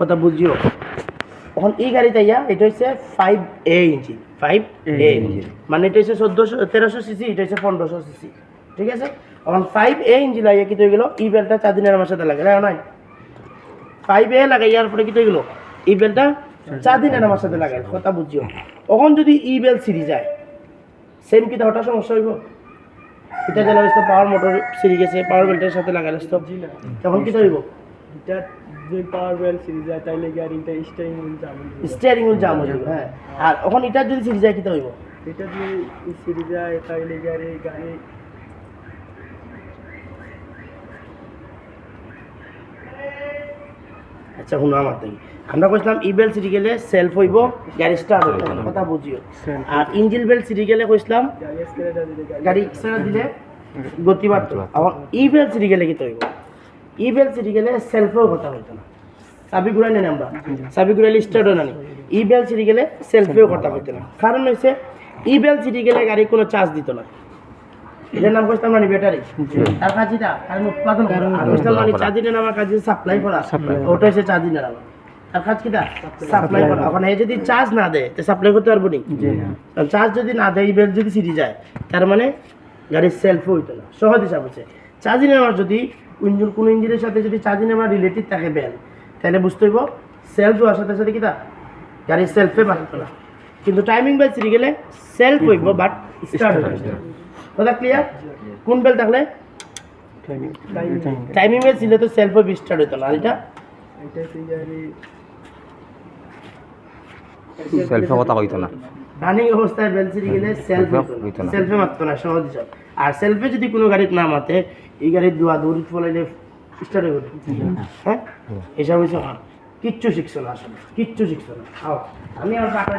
কথা বুঝিও। এখন এই গাড়িতে ইয়া এটা হচ্ছে five A engine five A engine মানে এটা হচ্ছে চোদ্দোশো তেরোশো সিসি এটা হচ্ছে পনেরোশো সিসি ঠিক আছে? এখন ফাইভ এ ইঞ্জিন লাগিয়ে কি তো গেলো ই বেলটা চার দিনের আমার সাথে লাগে না নয় ফাইভ এ লাগাই ইয়ার পরে কি তো গেলো ই বেলটা চার দিনের আমার সাথে লাগাই কথা বুঝিও। এখন যদি ই বেল সিরি যায় সেম কি হঠাৎ সমস্যা হইব? এটা যেন পাওয়ার মোটর সিরি গেছে পাওয়ার বেল্টের সাথে লাগালে তখন কি হইব? এটা যে পাওয়ার বেল সিরিজ যায় তাইলে হুইল স্টিয়ারিং হুইল জাম হয়ে যাবে। হ্যাঁ আর এখন এটা যদি সিরি যায় কি তো হইব? এটা যে সিরিজ যায় তাইলে গাড়ি গাড়ি আচ্ছা শুনো আমার থেকে আমরা কইছিলাম ই বেল সিরি গেলে সেলফ হইব গাড়ি স্টার্ট হইব কথা বুঝিও। আর ইঞ্জিন বেল সিরি গেলে কইছিলাম গাড়ি স্কেলেটা দিলে গতি বাড়তো এখন ই বেল সিরি গেলে কি হইব? ই বেল সিরি গেলে সেলফেও কথা হইতো না চাবি ঘুরাই নেন আমরা চাবি ঘুরাইলে স্টার্ট হয় না ই বেল সিরি গেলে সেলফেও কথা হইতো না। কারণ হচ্ছে ই বেল সিরি গেলে গাড়ি কোনো চার্জ দিত না। এটার নাম করতাম মানে ব্যাটারি। তার কাজিটা কারণ উৎপাদন করা। আর করতাম মানে চার্জিনের আমার কাজে সাপ্লাই করা। ওটা হচ্ছে আমার তার কাজ কিটা সাপ্লাই করা। এখন এ যদি চার্জ না দেয় তো সাপ্লাই করতে পারব নি? চার্জ যদি না দেয় বেল যদি যায় তার মানে গাড়ির সেলফ হইতো না। সহজ হিসাব হচ্ছে চার্জিং নেওয়ার যদি ইঞ্জিন কোনো ইঞ্জিনের সাথে যদি চার্জিং নেওয়ার রিলেটিভ থাকে বেল তাহলে বুঝতে হইব সেলফ হওয়ার সাথে সাথে কিটা গাড়ির সেলফে বাড়তো না কিন্তু টাইমিং বেল সিরি গেলে সেলফ হইব বাট স্টার্ট কথা ক্লিয়ার কোন বেল থাকলে? টাইমিং বেল ছিল তো সেলফ হইব স্টার্ট হইতো না। আর এটা? সেলফে কথা কইতো না। রানিং অবস্থায় বেল সিরি গেলে সেলফ Self হইতো না। সেলফে মারতো না সহজ হিসাব। আর সেলফে যদি কোনো গাড়ি না মাতে, এই গাড়ির দোয়া দৌড়ি ফলাইলে স্টার্ট হয়ে হ্যাঁ? এসব হয়েছে কিচ্ছু শিখছো না আসলে। কিচ্ছু শিখছো না। আমি আর